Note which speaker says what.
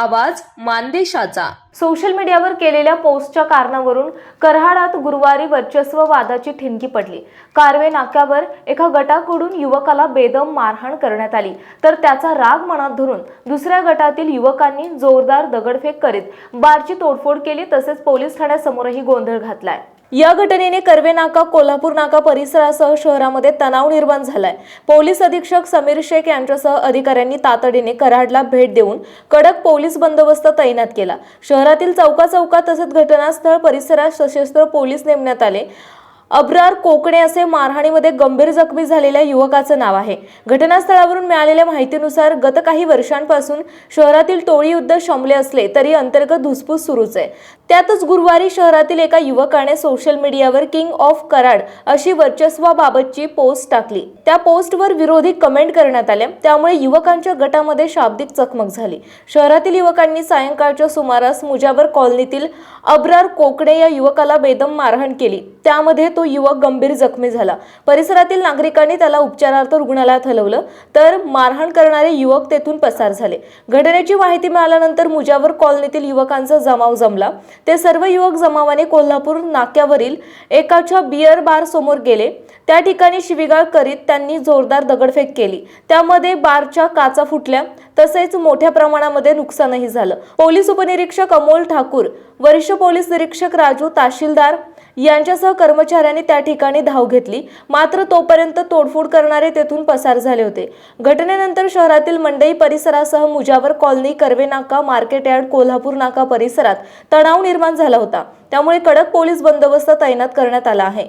Speaker 1: आवाज मानदेशाचा.
Speaker 2: सोशल मीडियावर केलेल्या पोस्टच्या कारणावरून कराडात गुरुवारी वर्चस्व वादाची ठिणगी पडली. कारवे नाक्यावर एका गटाकडून युवकाला बेदम मारहाण करण्यात आली. तर त्याचा राग मनात धरून दुसऱ्या गटातील युवकांनी जोरदार दगडफेक करीत बारची तोडफोड केली तसेच पोलीस ठाण्यासमोरही गोंधळ घातलाय. या घटनेने कर्वे नाका कोल्हापूर नाका परिसरासह शहरामध्ये तणाव निर्माण झालाय. पोलीस अधीक्षक समीर शेख यांच्यासह अधिकाऱ्यांनी तातडीने कराडला भेट देऊन कडक पोलीस बंदोबस्त तैनात केला. शहरातील चौका चौकात तसेच घटनास्थळ परिसरात सशस्त्र पोलीस नेमण्यात आले. अब्रार कोकणे असे मारहाणीमध्ये गंभीर जखमी झालेल्या युवकाचं नाव आहे. घटनास्थळावरून मिळालेल्या माहितीनुसार गत काही वर्षांपासून शहरातील टोळी युद्ध शमले असले तरी अंतर्गत धुसफूस सुरूच आहे. त्यातच गुरुवारी शहरातील एका युवकाने सोशल मीडियावर किंग ऑफ कराड अशी वर्चस्वाबाबतची पोस्ट टाकली. त्या पोस्टवर विरोधी कमेंट करण्यात आल्या त्यामुळे युवकांच्या गटामध्ये शाब्दिक चकमक झाली. शहरातील युवकांनी सायंकाळच्या सुमारास मुजावर कॉलनीतील अब्रार कोकणे या युवकाला बेदम मारहाण केली. त्यामध्ये तो युवक गंभीर जखमी झाला. परिसरातील नागरिकांनी त्याला उपचारार्थ रुग्णालयात हलवलं तर मारहाण करणारे युवक तेथून पसार झाले. घटनेची माहिती मिळाल्यानंतर मुजावर कॉलनीतील युवकांचा जमाव जमला. ते सर्व युवक जमावाने कोल्हापूर नाक्यावरील एकाच्या बियर बार समोर गेले. त्या ठिकाणी शिवीगाळ करीत त्यांनी जोरदार दगडफेक केली. त्यामध्ये बारच्या काचा फुटल्या. तसेच मोठ्या प्रमाणामध्ये नुकसानही झालं. पोलीस उपनिरीक्षक अमोल ठाकूर वरिष्ठ पोलीस निरीक्षक राजू ताशीलदार यांच्यासह कर्मचाऱ्यांनी त्या ठिकाणी धाव घेतली. मात्र तोपर्यंत तोडफोड करणारे तेथून पसार झाले होते. घटनेनंतर शहरातील मंडई परिसरासह मुजावर कॉलनी कर्वे नाका मार्केट यार्ड कोल्हापूर नाका परिसरात तणाव निर्माण झाला होता. त्यामुळे कडक पोलीस बंदोबस्त तैनात करण्यात आला आहे.